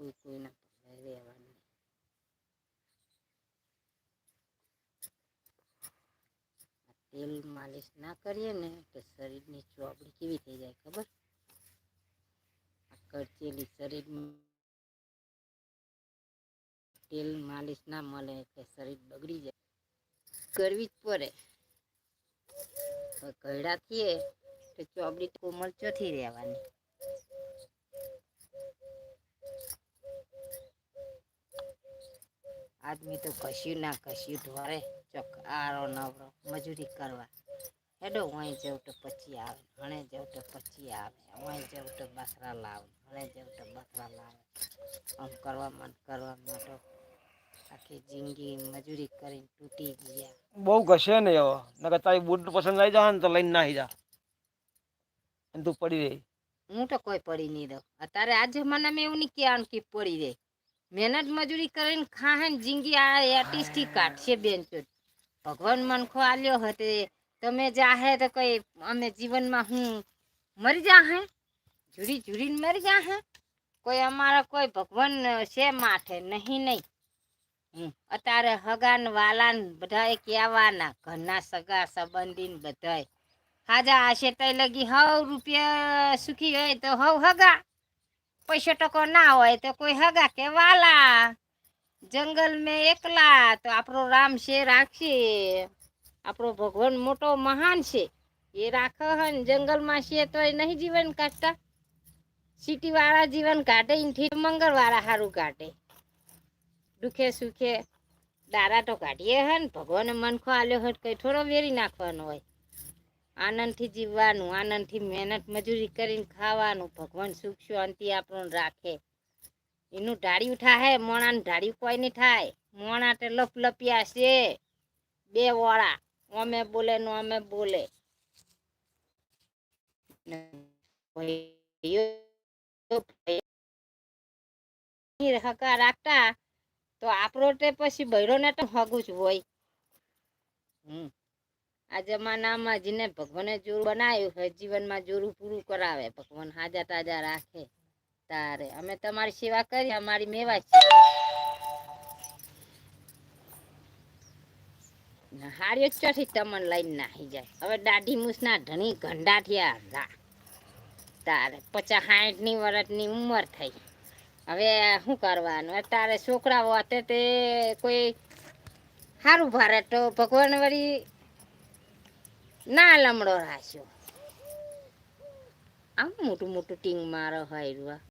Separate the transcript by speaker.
Speaker 1: કોઈ કોઈના પગલે આ તેલ માલિશ ના કરીએ ને તો શરીરની ચોપડી કેવી થઈ જાય ખબર કરચેલી શરીરમાં તેલ માલિશ ના મળે એટલે શરીર બગડી જાય કરવી જ પડે ઘરડા થઈએ તો ચોપડી કોમળ ચોથી રહેવાની આદમી તો કશું ના કશું ઢોરે ચોક આરો નવરો મજૂરી કરવા. હેડો વાંઈ જવું તો પછી આવે હણે જવું તો પછી આવે વાંઈ જવું તો બસરા લાવે હણે જવું તો બસરા લાવે. આમ કરવા મન કરવા માટે આખી જિંદગી મજૂરી કરીને તૂટી ગયા.
Speaker 2: બહુ ઘસે ને એવો. નકર તારી બૂટ પસંદ આવી જાય ને તો લઈને નાહી જા. અને તું પડી રહી.
Speaker 1: હું તો કોઈ પડી નહીં દઉં અત્યારે આ જમાનામાં એવું નહીં આમ કે પડી રહે. મહેનત મજૂરી કરીને ખાહેન જિંદગી આ એટીસથી કાઢશે બેન તો ભગવાન મનખો આલ્યો હતે તમે જાહે તો કઈ અમે જીવનમાં હું મરી જાહે? જુડી જુડીને મરી જાહે? કોઈ અમારા કોઈ ભગવાન છે માથે? નહીં નહીં. અત્યારે હગાન વાલાન બધાએ કહેવાના, ઘરના સગા સંબંધીન બધાય. હાજા આશે તઈ લગી હવ રૂપિયા સુખી હોય તો હવ હગા. પૈસો ટકો ના હોય તો કોઈ હગા કે, વાલા, જંગલ મેં એકલા, તો આપણો રામ છે, રાખશે. આપણો ભગવાન મોટો મહાન છે. એ રાખે હે જંગલમાં છે તો એ નહીં જીવન કાઢતા. સિટી વાળા જીવન કાઢે એથી મંગળ વાળા સારું કાઢે. દુખે સુખે દારા તો કાઢીએ હે ને ભગવાને મનખો આલ્યો તો કઈ થોડો વેરી નાખવાનો હોય. આનંદથી જીવવાનું, આનંદથી મહેનત મજૂરી કરીને ખાવાનું. ભગવાન સુખ શાંતિ આપણું રાખે. એનું ઢાળ્યું થાય મોણાનું ઢાળ્યું કોઈ નહીં થાય. મોણા તે લપલપિયા છે. બે વાળા, અમે બોલે નો અમે બોલે. ને હકા રાખતા, તો આપણો તે પછી બૈરોને તો હગું જ હોય. હમ. આ જમાનામાં જેને ભગવાને જોર બનાવ્યું હોય, જીવનમાં જોરું પૂરું કરાવે, ભગવાન હાજા તાજા રાખે તારે. અમે તમારી સેવા કરી, અમારી મેવા છે. હારી ચોથી તમન લઈને નાહી જાય. હવે દાઢી મૂસના ધણી ગંડા થયા. હતા તારે પચાસ સાઠની વર્ષની ઉંમર થઈ. હવે શું કરવાનું? તારે છોકરાઓ હતા તે કોઈ સારું ભારે તો ભગવાન વળી ના લમડો રાખ્યો. આમ મોટું મોટું ટીંગ મારો હોય